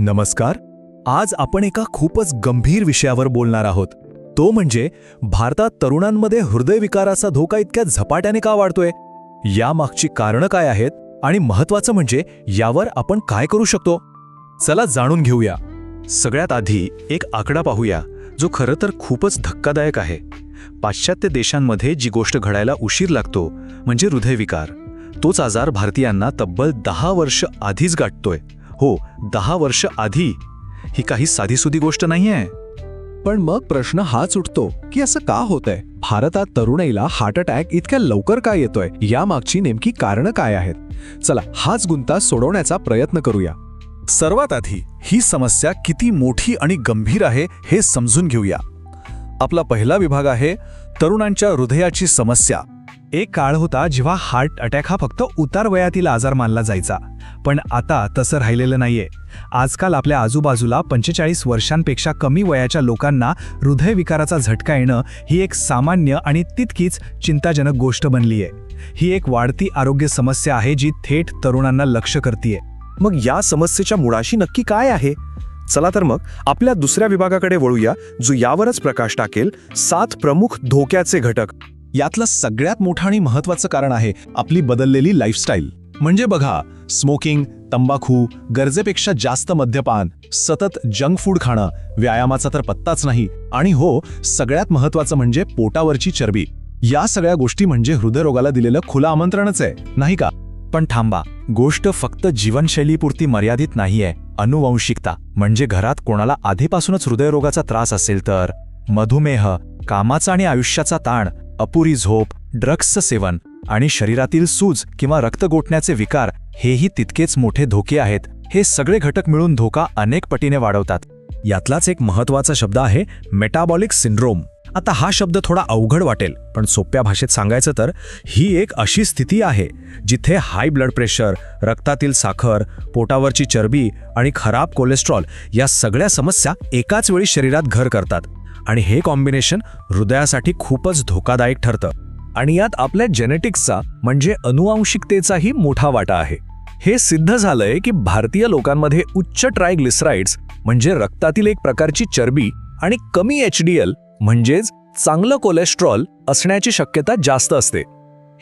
नमस्कार. आज आपण एका खूपच गंभीर विषयावर बोलणार आहोत. तो म्हणजे भारतात तरुणांमध्ये हृदयविकाराचा धोका इतक्या झपाट्याने का वाढतोय? यामागची कारणं काय आहेत आणि महत्वाचं म्हणजे यावर आपण काय करू शकतो? चला जाणून घेऊया. सगळ्यात आधी एक आकडा पाहूया जो खरं तर खूपच धक्कादायक आहे. पाश्चात्य देशांमध्ये जी गोष्ट घडायला उशीर लागतो म्हणजे हृदयविकार. तोच आजार भारतीयांना तब्बल दहा वर्ष आधीच गाठतोय. हो दहा वर्ष आधी. ही काही साधीसुधी गोष्ट नाहीये. पण मग प्रश्न हाच उठतो की असं का होतंय? भारतात तरुणाईला हार्ट अटॅक इतक्या लवकर का येतोय? यामागची नेमकी कारणं काय आहेत? चला हाच गुंता सोडवण्याचा प्रयत्न करूया. सर्वात आधी ही समस्या किती मोठी आणि गंभीर आहे हे समजून घेऊया. आपला पहिला विभाग आहे तरुणांच्या हृदयाची समस्या. एक काळ होता जेव्हा हार्ट अटॅक हा फक्त उतार वयातील आजार मानला जायचा. पण आता तसं राहिलेलं नाहीये. आजकाल आपल्या आजूबाजूला पंचेचाळीस वर्षांपेक्षा कमी वयाच्या लोकांना हृदयविकाराचा झटका येणं ही एक सामान्य आणि तितकीच चिंताजनक गोष्ट बनली आहे ही एक वाढती आरोग्य समस्या आहे जी थेट तरुणांना लक्ष करतीये. मग या समस्येच्या मुळाशी नक्की काय आहे? चला तर मग आपल्या दुसऱ्या विभागाकडे वळूया जो यावरच प्रकाश टाकेल सात प्रमुख धोक्याचे घटक. यातलं सगळ्यात मोठं आणि महत्वाचं कारण आहे आपली बदललेली लाईफस्टाईल म्हणजे बघा स्मोकिंग तंबाखू गरजेपेक्षा जास्त मद्यपान सतत जंक फूड खाणं व्यायामाचा तर पत्ताच नाही. आणि हो सगळ्यात महत्वाचं म्हणजे पोटावरची चरबी. या सगळ्या गोष्टी म्हणजे हृदयरोगाला दिलेलं खुलं आमंत्रणच आहे नाही का? पण थांबा गोष्ट फक्त जीवनशैलीपुरती मर्यादित नाहीये अनुवंशिकता. म्हणजे घरात कोणाला आधीपासूनच हृदयरोगाचा त्रास असेल तर मधुमेह कामाचा आणि आयुष्याचा ताण अपुरी झोप ड्रग्सचं सेवन आणि शरीरातील सूज किंवा रक्त गोठण्याचे विकार हेही तितकेच मोठे धोके आहेत. हे सगळे घटक मिळून धोका अनेक पटीने वाढवतात. यातलाच एक महत्त्वाचा शब्द आहे मेटाबॉलिक सिंड्रोम आता हा शब्द थोडा अवघड वाटेल पण सोप्या भाषेत सांगायचं तर ही एक अशी स्थिती आहे जिथे हाय ब्लड प्रेशर रक्तातील साखर पोटावरची चरबी आणि खराब कोलेस्ट्रॉल या सगळ्या समस्या एकाच वेळी शरीरात घर करतात. आणि हे कॉम्बिनेशन हृदयासाठी खूपच धोकादायक ठरतं. आणि यात आपल्या जेनेटिक्सचा म्हणजे अनुवांशिकतेचाही मोठा वाटा आहे. हे सिद्ध झालंय की भारतीय लोकांमध्ये उच्च ट्रायग्लिसराइड्स म्हणजे रक्तातील एक प्रकारची चरबी आणि कमी एच डी एल म्हणजेच चांगलं कोलेस्ट्रॉल असण्याची शक्यता जास्त असते.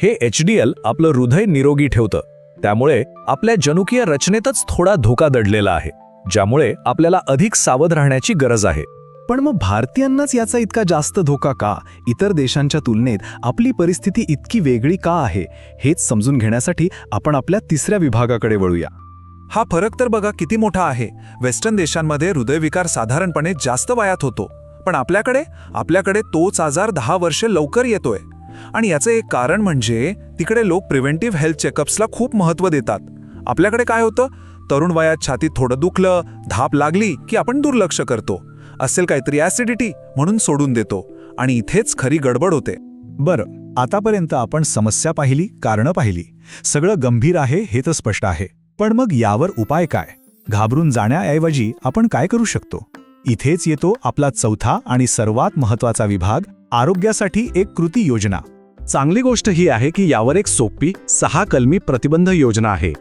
हे एच डी एल आपलं हृदय निरोगी ठेवतं. त्यामुळे आपल्या जनुकीय रचनेतच थोडा धोका दडलेला आहे ज्यामुळे आपल्याला अधिक सावध राहण्याची गरज आहे. पण मग भारतीयांनाच याचा इतका जास्त धोका का? इतर देशांच्या तुलनेत आपली परिस्थिती इतकी वेगळी का आहे? हेच समजून घेण्यासाठी आपण आपल्या तिसऱ्या विभागाकडे वळूया. हा फरक तर बघा किती मोठा आहे. वेस्टर्न देशांमध्ये हृदयविकार साधारणपणे जास्त वयात होतो. पण आपल्याकडे? आपल्याकडे तोच आजार दहा वर्षे लवकर येतोय. आणि याचं एक कारण म्हणजे तिकडे लोक प्रिव्हेंटिव्ह हेल्थ चेकअप्सला खूप महत्त्व देतात. आपल्याकडे काय होतं? तरुण वयात छातीत थोडं दुखलं धाप लागली की आपण दुर्लक्ष करतो. असेल काहीतरी ॲसिडिटी म्हणून सोडून देतो. आणि इथेच खरी गडबड होते. बरं आतापर्यंत आपण समस्या पाहिली कारणं पाहिली. सगळं गंभीर आहे हे तर स्पष्ट आहे. पण मग यावर उपाय काय? घाबरून जाण्याऐवजी आपण काय करू शकतो? इथेच येतो आपला चौथा आणि सर्वात महत्त्वाचा विभाग आरोग्यासाठी एक कृती योजना. चांगली गोष्ट ही आहे की यावर एक सोपी सहा कलमी प्रतिबंध योजना आहे.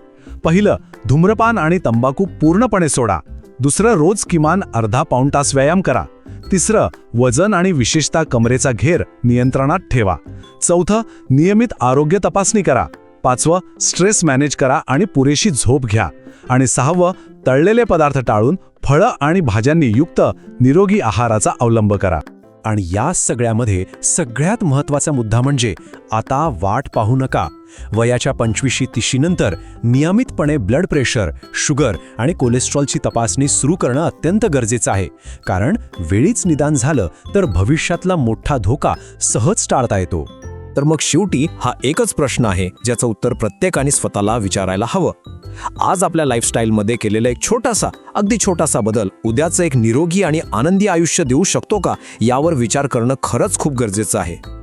पहिलं धूम्रपान आणि तंबाखू पूर्णपणे सोडा. दुसरं रोज किमान अर्धा पाऊण तास व्यायाम करा. तिसरं वजन आणि विशेषतः कमरेचा घेर नियंत्रणात ठेवा. चौथं नियमित आरोग्य तपासणी करा. पाचवं स्ट्रेस मॅनेज करा आणि पुरेशी झोप घ्या. आणि सहावं तळलेले पदार्थ टाळून फळं आणि भाज्यांनी युक्त निरोगी आहाराचा अवलंब करा. आणि या सगळ्यामध्ये सगळ्यात महत्त्वाचा मुद्दा म्हणजे आता वाट पाहू नका. वयाच्या पंचवीशी तिशीनंतर नियमितपणे ब्लड प्रेशर शुगर आणि कोलेस्ट्रॉलची तपासणी सुरू करणं अत्यंत गरजेचं आहे. कारण वेळीच निदान झालं तर भविष्यातला मोठा धोका सहज टाळता येतो. तर मग शेवटी हा एकच प्रश्न आहे ज्याचं उत्तर प्रत्येकाने स्वतःला विचारायला हवं. आज आपल्या लाईफस्टाईलमध्ये केलेला एक छोटासा अगदी छोटासा बदल उद्याचं एक निरोगी आणि आनंदी आयुष्य देऊ शकतो का यावर विचार करणं खरंच खूप गरजेचं आहे.